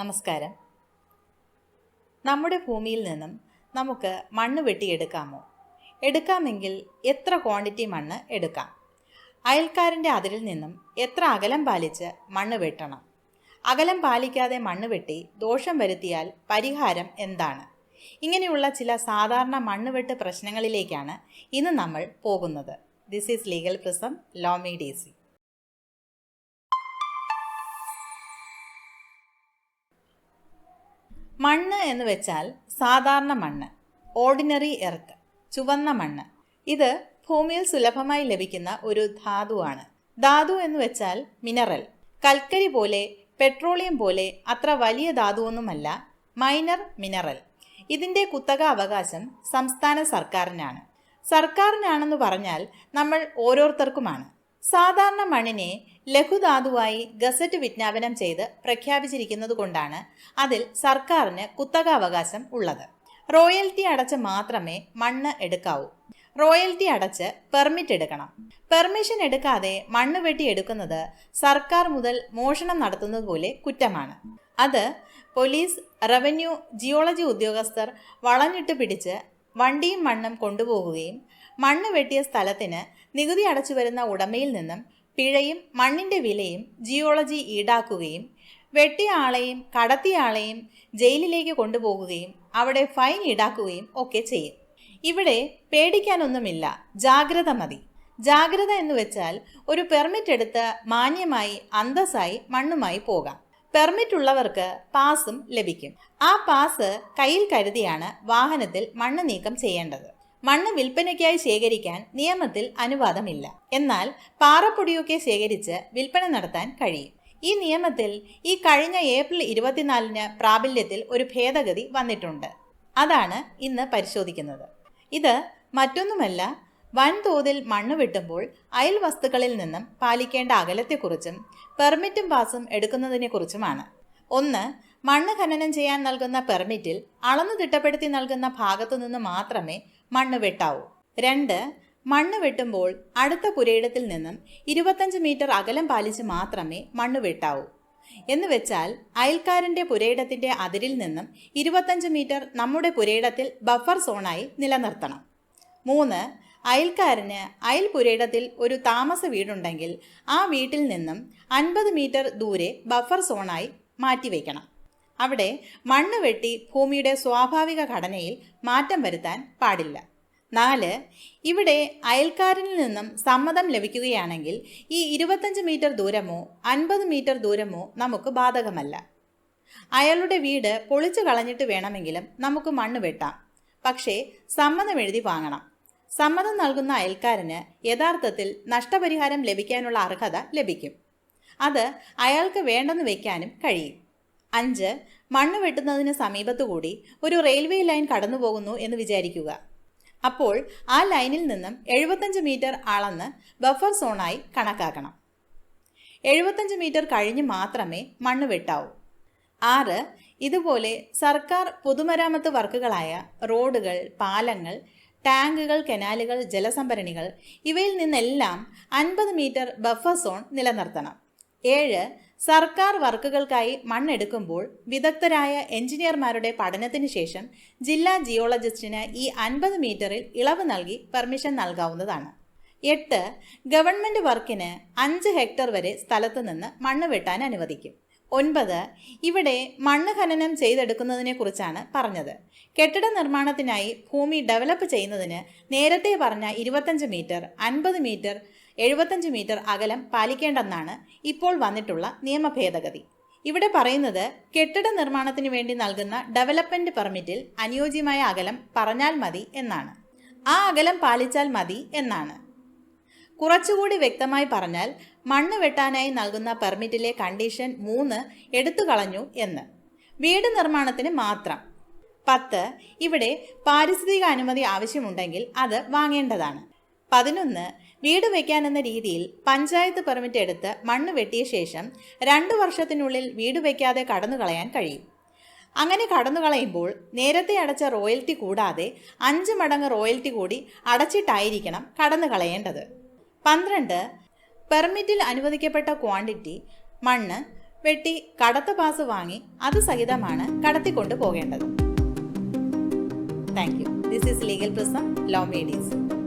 നമസ്കാരം. നമ്മുടെ ഭൂമിയിൽ നിന്നും നമുക്ക് മണ്ണ് വെട്ടിയെടുക്കാമോ? എടുക്കാമെങ്കിൽ എത്ര ക്വാണ്ടിറ്റി മണ്ണ് എടുക്കാം? അയൽക്കാരന്റെ അതിരിൽ നിന്നും എത്ര അകലം പാലിച്ച് മണ്ണ് വെട്ടണം? അകലം പാലിക്കാതെ മണ്ണ് വെട്ടി ദോഷം വരുത്തിയാൽ പരിഹാരം എന്താണ്? ഇങ്ങനെയുള്ള ചില സാധാരണ മണ്ണ് വെട്ട് പ്രശ്നങ്ങളിലേക്കാണ് ഇന്ന് നമ്മൾ പോകുന്നത്. This is legal prism ലോമി D C മണ്ണ് എന്ന് വെച്ചാൽ സാധാരണ മണ്ണ് ഓർഡിനറി എർത്ത് ചുവന്ന മണ്ണ്. ഇത് ഭൂമിയിൽ സുലഭമായി ലഭിക്കുന്ന ഒരു ധാതുവാണ്. ധാതു എന്ന് വെച്ചാൽ മിനറൽ കൽക്കരി പോലെ പെട്രോളിയം പോലെ അത്ര വലിയ ധാതുവൊന്നുമല്ല മൈനർ മിനറൽ ഇതിന്റെ കുത്തക അവകാശം സംസ്ഥാന സർക്കാരിനാണ്. സർക്കാരിനാണെന്ന് പറഞ്ഞാൽ നമ്മൾ ഓരോരുത്തർക്കുമാണ്. സാധാരണ മണ്ണിനെ ലഘുധാതുവായി ഗസറ്റ് വിജ്ഞാപനം ചെയ്ത് പ്രഖ്യാപിച്ചിരിക്കുന്നത് കൊണ്ടാണ് അതിൽ സർക്കാരിന് കുത്തകാവകാശം ഉള്ളത്. റോയൽറ്റി അടച്ച് മാത്രമേ മണ്ണ് എടുക്കാവൂ. റോയൽറ്റി അടച്ച് പെർമിറ്റ് എടുക്കണം. പെർമിഷൻ എടുക്കാതെ മണ്ണ് വെട്ടി എടുക്കുന്നത് സർക്കാർ മുതൽ മോഷണം നടത്തുന്നത് പോലെ കുറ്റമാണ്. അത് പോലീസ് റവന്യൂ ജിയോളജി ഉദ്യോഗസ്ഥർ വളഞ്ഞിട്ട് പിടിച്ച് വണ്ടിയും മണ്ണും കൊണ്ടുപോകുകയും മണ്ണ് വെട്ടിയ സ്ഥലത്തിന് നികുതി അടച്ചു വരുന്ന ഉടമയിൽ നിന്നും പിഴയും മണ്ണിന്റെ വിലയും ജിയോളജി ഈടാക്കുകയും വെട്ടിയ ആളെയും കടത്തിയ ആളെയും ജയിലിലേക്ക് കൊണ്ടുപോകുകയും അവിടെ ഫൈൻ ഈടാക്കുകയും ഒക്കെ ചെയ്യും. ഇവിടെ പേടിക്കാനൊന്നുമില്ല. ജാഗ്രത മതി. ജാഗ്രത എന്ന് വെച്ചാൽ ഒരു പെർമിറ്റ് എടുത്ത് മാന്യമായി അന്തസ്സായി മണ്ണുമായി പോകാം. പെർമിറ്റ് ഉള്ളവർക്ക് പാസും ലഭിക്കും. ആ പാസ് കയ്യിൽ കരുതിയാണ് വാഹനത്തിൽ മണ്ണ് നീക്കം ചെയ്യേണ്ടത്. മണ്ണ് വിൽപ്പനയ്ക്കായി ശേഖരിക്കാൻ നിയമത്തിൽ അനുവാദമില്ല. എന്നാൽ പാറപ്പൊടിയൊക്കെ ശേഖരിച്ച് വിൽപ്പന നടത്താൻ കഴിയും. ഈ നിയമത്തിൽ ഈ കഴിഞ്ഞ ഏപ്രിൽ ഇരുപത്തിനാലിന് പ്രാബല്യത്തിൽ ഒരു ഭേദഗതി വന്നിട്ടുണ്ട്. അതാണ് ഇന്ന് പരിശോധിക്കുന്നത്. ഇത് മറ്റൊന്നുമല്ല വൻതോതിൽ മണ്ണ് വെട്ടുമ്പോൾ അയൽ വസ്തുക്കളിൽ നിന്നും പാലിക്കേണ്ട അകലത്തെക്കുറിച്ചും പെർമിറ്റും പാസും എടുക്കുന്നതിനെക്കുറിച്ചുമാണ്. ഒന്ന് മണ്ണ് ഖനനം ചെയ്യാൻ നൽകുന്ന പെർമിറ്റിൽ അളന്നു തിട്ടപ്പെടുത്തി നൽകുന്ന ഭാഗത്തു നിന്ന് മാത്രമേ മണ്ണ് വെട്ടാവൂ. രണ്ട് മണ്ണ് വെട്ടുമ്പോൾ അടുത്ത പുരയിടത്തിൽ നിന്നും ഇരുപത്തഞ്ച് മീറ്റർ അകലം പാലിച്ച് മാത്രമേ മണ്ണ് വെട്ടാവൂ. എന്ന് വെച്ചാൽ അയൽക്കാരന്റെ പുരയിടത്തിന്റെ അതിരിൽ നിന്നും ഇരുപത്തഞ്ച് മീറ്റർ നമ്മുടെ പുരയിടത്തിൽ ബഫർ സോണായി നിലനിർത്തണം. മൂന്ന് അയൽക്കാരന് അയൽ പുരയിടത്തിൽ ഒരു താമസ വീടുണ്ടെങ്കിൽ ആ വീട്ടിൽ നിന്നും അൻപത് മീറ്റർ ദൂരെ ബഫർ സോണായി മാറ്റിവെക്കണം. അവിടെ മണ്ണ് വെട്ടി ഭൂമിയുടെ സ്വാഭാവിക ഘടനയിൽ മാറ്റം വരുത്താൻ പാടില്ല. നാല് ഇവിടെ അയൽക്കാരിൽ നിന്നും സമ്മതം ലഭിക്കുകയാണെങ്കിൽ ഈ ഇരുപത്തഞ്ച് മീറ്റർ ദൂരമോ അൻപത് മീറ്റർ ദൂരമോ നമുക്ക് ബാധകമല്ല. അയാളുടെ വീട് പൊളിച്ചു കളഞ്ഞിട്ട് വേണമെങ്കിലും നമുക്ക് മണ്ണ് വെട്ടാം. പക്ഷേ സമ്മതം എഴുതി വാങ്ങണം. സമ്മതം നൽകുന്ന അയൽക്കാരന് യഥാർത്ഥത്തിൽ നഷ്ടപരിഹാരം ലഭിക്കാനുള്ള അർഹത ലഭിക്കും. അത് അയാൾക്ക് വേണ്ടെന്ന് വയ്ക്കാനും കഴിയും. അഞ്ച് മണ്ണ് വെട്ടുന്നതിന് സമീപത്തുകൂടി ഒരു റെയിൽവേ ലൈൻ കടന്നുപോകുന്നു എന്ന് വിചാരിക്കുക. അപ്പോൾ ആ ലൈനിൽ നിന്നും എഴുപത്തഞ്ച് മീറ്റർ അളന്ന് ബഫർ സോണായി കണക്കാക്കണം. എഴുപത്തഞ്ച് മീറ്റർ കഴിഞ്ഞ് മാത്രമേ മണ്ണ് വെട്ടാവൂ. ആറ് ഇതുപോലെ സർക്കാർ പൊതുമരാമത്ത് വർക്കുകളായ റോഡുകൾ പാലങ്ങൾ ടാങ്കുകൾ കനാലുകൾ ജലസംഭരണികൾ ഇവയിൽ നിന്നെല്ലാം അൻപത് മീറ്റർ ബഫർ സോൺ നിലനിർത്തണം. ഏഴ് സർക്കാർ വർക്കുകൾക്കായി മണ്ണെടുക്കുമ്പോൾ വിദഗ്ധരായ എഞ്ചിനീയർമാരുടെ പഠനത്തിന് ശേഷം ജില്ലാ ജിയോളജിസ്റ്റിന് ഈ അൻപത് മീറ്ററിൽ ഇളവ് നൽകി പെർമിഷൻ നൽകാവുന്നതാണ്. എട്ട് ഗവൺമെന്റ് വർക്കിന് അഞ്ച് ഹെക്ടർ വരെ സ്ഥലത്ത് നിന്ന് മണ്ണ് വെട്ടാൻ അനുവദിക്കും. ഒൻപത് ഇവിടെ മണ്ണ് ഖനനം ചെയ്തെടുക്കുന്നതിനെ കുറിച്ചാണ് പറഞ്ഞത്. കെട്ടിട നിർമ്മാണത്തിനായി ഭൂമി ഡെവലപ്പ് ചെയ്യുന്നതിന് നേരത്തെ പറഞ്ഞ ഇരുപത്തഞ്ച് മീറ്റർ അൻപത് മീറ്റർ എഴുപത്തഞ്ച് മീറ്റർ അകലം പാലിക്കേണ്ടെന്നാണ് ഇപ്പോൾ വന്നിട്ടുള്ള നിയമ ഭേദഗതി ഇവിടെ പറയുന്നത് കെട്ടിട നിർമ്മാണത്തിന് വേണ്ടി നൽകുന്ന ഡെവലപ്മെന്റ് പെർമിറ്റിൽ അനുയോജ്യമായ അകലം പറഞ്ഞാൽ മതി എന്നാണ്. ആ അകലം പാലിച്ചാൽ മതി എന്നാണ്. കുറച്ചുകൂടി വ്യക്തമായി പറഞ്ഞാൽ മണ്ണ് വെട്ടാനായി നൽകുന്ന പെർമിറ്റിലെ കണ്ടീഷൻ മൂന്ന് എടുത്തു കളഞ്ഞു എന്ന്. വീട് നിർമ്മാണത്തിന് മാത്രം. പത്ത് ഇവിടെ പാരിസ്ഥിതിക അനുമതി ആവശ്യമുണ്ടെങ്കിൽ അത് വാങ്ങേണ്ടതാണ്. പതിനൊന്ന് വീട് വയ്ക്കാനെന്ന രീതിയിൽ പഞ്ചായത്ത് പെർമിറ്റ് എടുത്ത് മണ്ണ് വെട്ടിയ ശേഷം രണ്ട് വർഷത്തിനുള്ളിൽ വീട് വയ്ക്കാതെ കടന്നു കളയാൻ കഴിയും. അങ്ങനെ കടന്നു കളയുമ്പോൾ നേരത്തെ അടച്ച റോയൽറ്റി കൂടാതെ അഞ്ച് മടങ്ങ് റോയൽറ്റി കൂടി അടച്ചിട്ടായിരിക്കണം കടന്നു കളയേണ്ടത്. പന്ത്രണ്ട് പെർമിറ്റിൽ അനുവദിക്കപ്പെട്ട ക്വാണ്ടിറ്റി മണ്ണ് വെട്ടി കടത്ത പാസ് വാങ്ങി അത് സഹിതമാണ് കടത്തിക്കൊണ്ടു പോകേണ്ടത് thank you. This is legal prism law മേഡീസ്